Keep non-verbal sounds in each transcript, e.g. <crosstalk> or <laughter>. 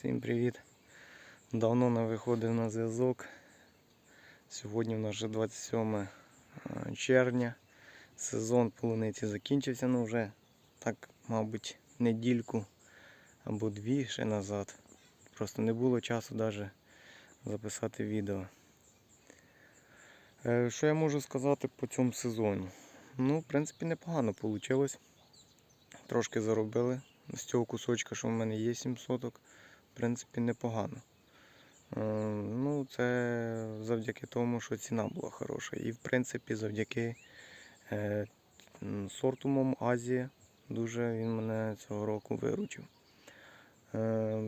Всім привіт! Давно не виходив на зв'язок. Сьогодні у нас вже 27 е, червня. Сезон полуниці закінчився, ну вже так, мабуть, недільку або дві ще назад. Просто не було часу навіть записати відео. Е, Що я можу сказати по цьому сезону? Ну, в принципі, непогано вийшло. Трошки заробили з цього кусочка, що в мене є 7 соток, в принципі, непогано. Е, Ну, це завдяки тому, що ціна була хороша. І в принципі завдяки е, м, сорту Мом Азія дуже він мене цього року виручив. Е,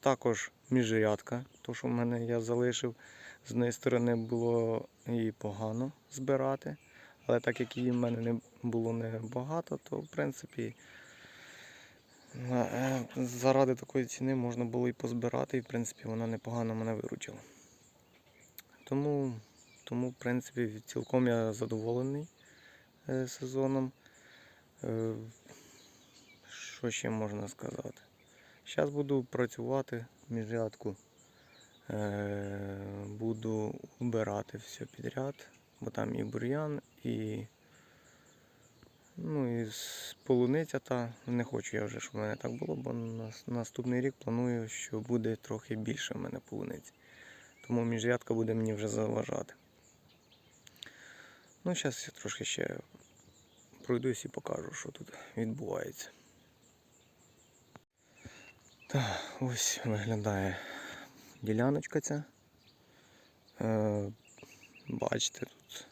також міжрядка, то що в мене я залишив, з однієї сторони було і погано збирати, але так як її в мене не було небагато, то в принципі заради такої ціни можна було і позбирати, і в принципі вона непогано мене виручила. Тому, тому в принципі, цілком я задоволений е, сезоном. Е, Що ще можна сказати? Зараз буду працювати міжрядку. Е, Буду убирати все підряд, бо там і бур'ян, і полуниця та не хочу я вже, щоб в мене так було, бо на наступний рік планую, що буде трохи більше в мене полуниці. Тому міжрядка буде мені вже заважати. Ну, зараз я трошки ще пройдусь і покажу, що тут відбувається. Так, ось виглядає діляночка ця. Е, бачите, тут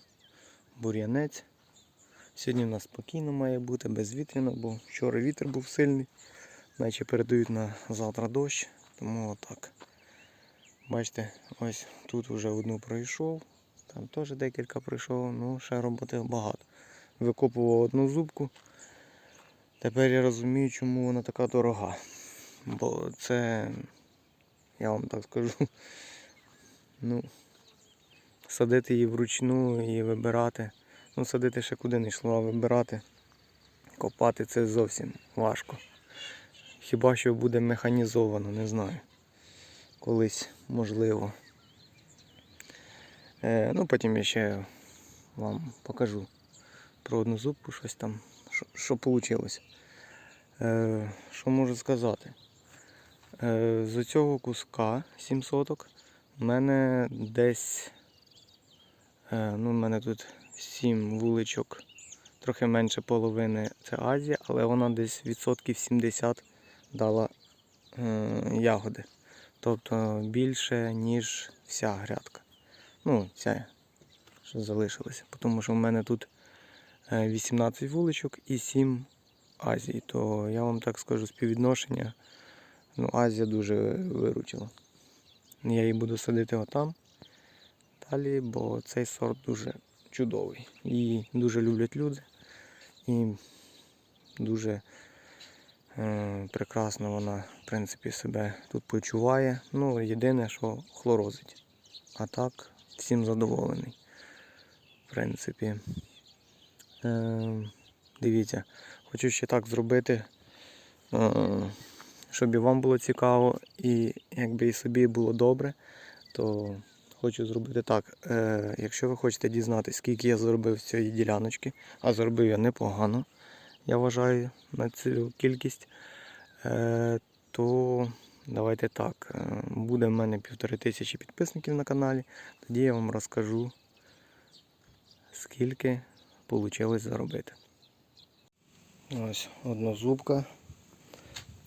бур'янець. Сьогодні в нас спокійно має бути, безвітряно, бо вчора вітер був сильний, наче передають на завтра дощ, тому отак. Бачите, ось тут вже одну пройшов, там теж декілька пройшов, ну ще роботи багато. Викопував одну зубку. Тепер я розумію, чому вона така дорога. Бо це, я вам так скажу, <laughs> ну, садити її вручну і вибирати. Ну, садити ще куди не йшло, а вибирати, копати це зовсім важко. Хіба що буде механізовано, не знаю. Колись можливо. Е, ну, потім я ще вам покажу про одну зубку, щось там, що, що вийшло. Е, що можу сказати? Е, з цього куска 7 соток в мене десь, е, ну, в мене тут 7 вуличок, трохи менше половини це Азія, але вона десь відсотків 70 дала е, ягоди. Тобто більше, ніж вся грядка. Ну, ця, що залишилася. Тому що в мене тут е, 18 вуличок і 7 Азії. То я вам так скажу, співвідношення. Ну, Азія дуже виручила. Я її буду садити отам далі, бо цей сорт дуже чудовий. Її дуже люблять люди і дуже е, прекрасно вона в принципі себе тут почуває. Ну, єдине, що хлорозить. А так, всім задоволений. В принципі. Е, дивіться, хочу ще так зробити, е, щоб і вам було цікаво, і якби і собі було добре, то хочу зробити так. Е, якщо ви хочете дізнатися, скільки я заробив з цієї діляночки, а заробив я непогано, я вважаю на цю кількість, е, то давайте так. е, Буде в мене півтори тисячі підписників на каналі. Тоді я вам розкажу, скільки вийшло заробити. Ось однозубка.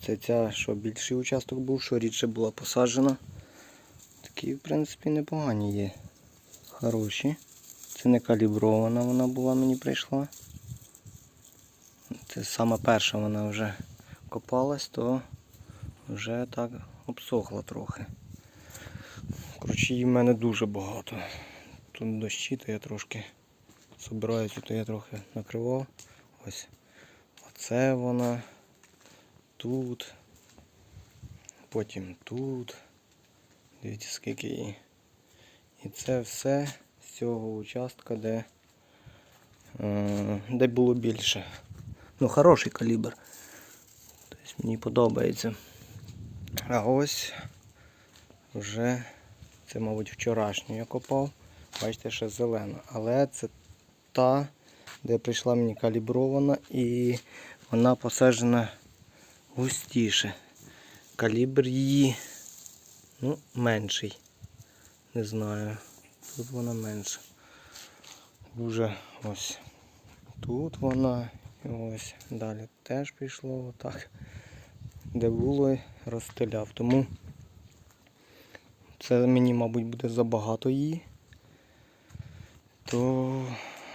Це ця, що більший участок був, що рідше була посаджена. Такі, в принципі, непогані є. Хороші. Це не калібрована вона була, мені прийшла. Це сама перша вона вже копалась, то вже так обсохла трохи. Коротше, її в мене дуже багато. Тут дощі, то я трошки собираюся, то я трохи накривав. Ось. Оце вона. Тут. Потім тут. Дивіться, скільки її. І це все з цього участка, де, е, де було більше. Ну, хороший калібр. Тобто мені подобається. А ось вже це, мабуть, вчорашню я копав. Бачите, ще зелена. Але це та, де прийшла мені калібрована і вона посаджена густіше. Калібр її ну, менший. Не знаю. Тут вона менша. Дуже ось. Тут вона і ось далі теж пішло отак. Де було, розстеляв. Тому це мені, мабуть, буде забагато її. То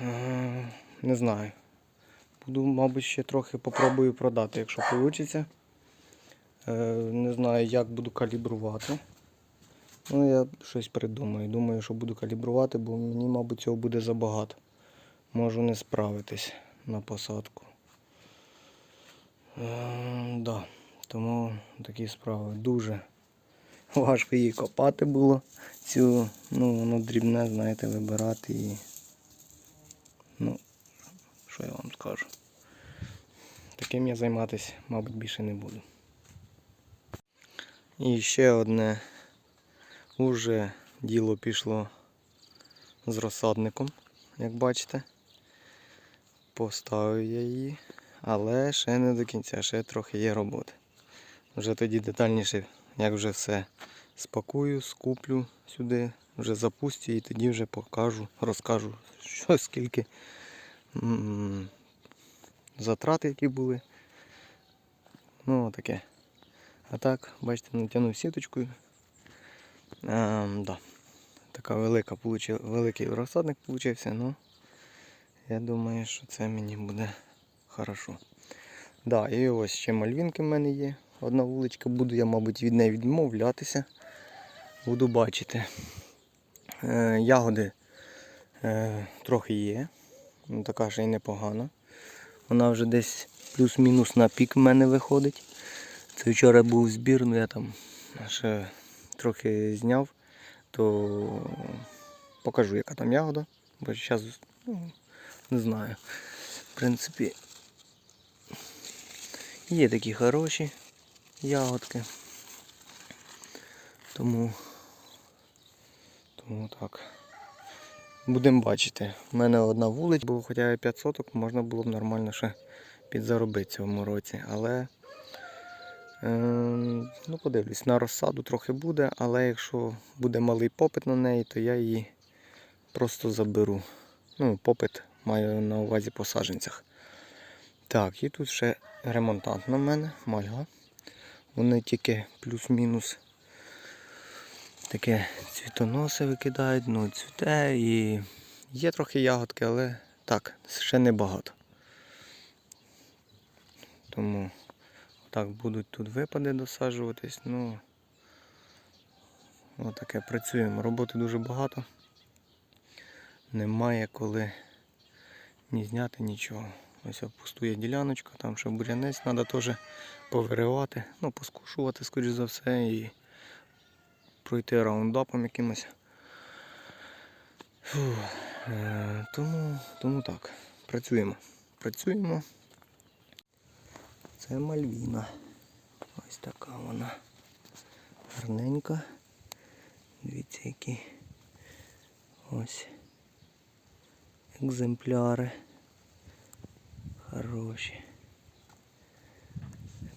е, не знаю. Буду, мабуть, ще трохи попробую продати, якщо вийде. Е, не знаю, як буду калібрувати. Ну, я щось придумаю. Думаю, що буду калібрувати, бо мені, мабуть, цього буде забагато. Можу не справитись на посадку. Е, да. Тому такі справи. Дуже важко її копати було. Цю, ну, воно дрібне, знаєте, вибирати і. Ну, що я вам скажу. Таким я займатися, мабуть, більше не буду. І ще одне уже діло пішло з розсадником, як бачите. Поставив я її, але ще не до кінця, ще трохи є роботи. Вже тоді детальніше, як вже все спакую, скуплю сюди, вже запустю і тоді вже покажу, розкажу, що скільки м, затрати які були. Ну таке. А так, бачите, натягнув сіточкою. А, да. Така велика великий розсадник получився, ну я думаю, що це мені буде хорошо. Да, і ось ще мальвінки в мене є. Одна вуличка, буду я, мабуть, від неї відмовлятися. Буду бачити. Е, ягоди е, трохи є. Ну, така ще й непогана. Вона вже десь плюс-мінус на пік в мене виходить. Це вчора був збір, ну я там ще трохи зняв, то покажу, яка там ягода. Бо зараз ну, не знаю. В принципі, є такі хороші ягодки. Тому, тому так. Будемо бачити. У мене одна вулиця, бо хоча і 5 соток, можна було б нормально ще підзаробити цьому році. Але ну подивлюсь, на розсаду трохи буде, але якщо буде малий попит на неї, то я її просто заберу. Ну, попит маю на увазі по саджанцях. Так, і тут ще ремонтант на мене, мальга. Вони тільки плюс-мінус таке цвітоноси викидають, ну цвіте і є трохи ягодки, але так, ще не багато. Тому так будуть тут випади досаджуватись. Ну отаке працюємо. Роботи дуже багато. Немає коли ні зняти нічого. Ось пустує діляночка, там ще бурянець треба теж повиривати, ну, поскушувати, скоріш за все, і пройти раундапом якимось. Фу. Е, тому, тому так, працюємо. Працюємо. Це Мальвіна. Ось така вона гарненька. Дивіться, які ось екземпляри. Хороші.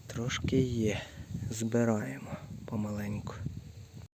Трошки є. Збираємо помаленьку.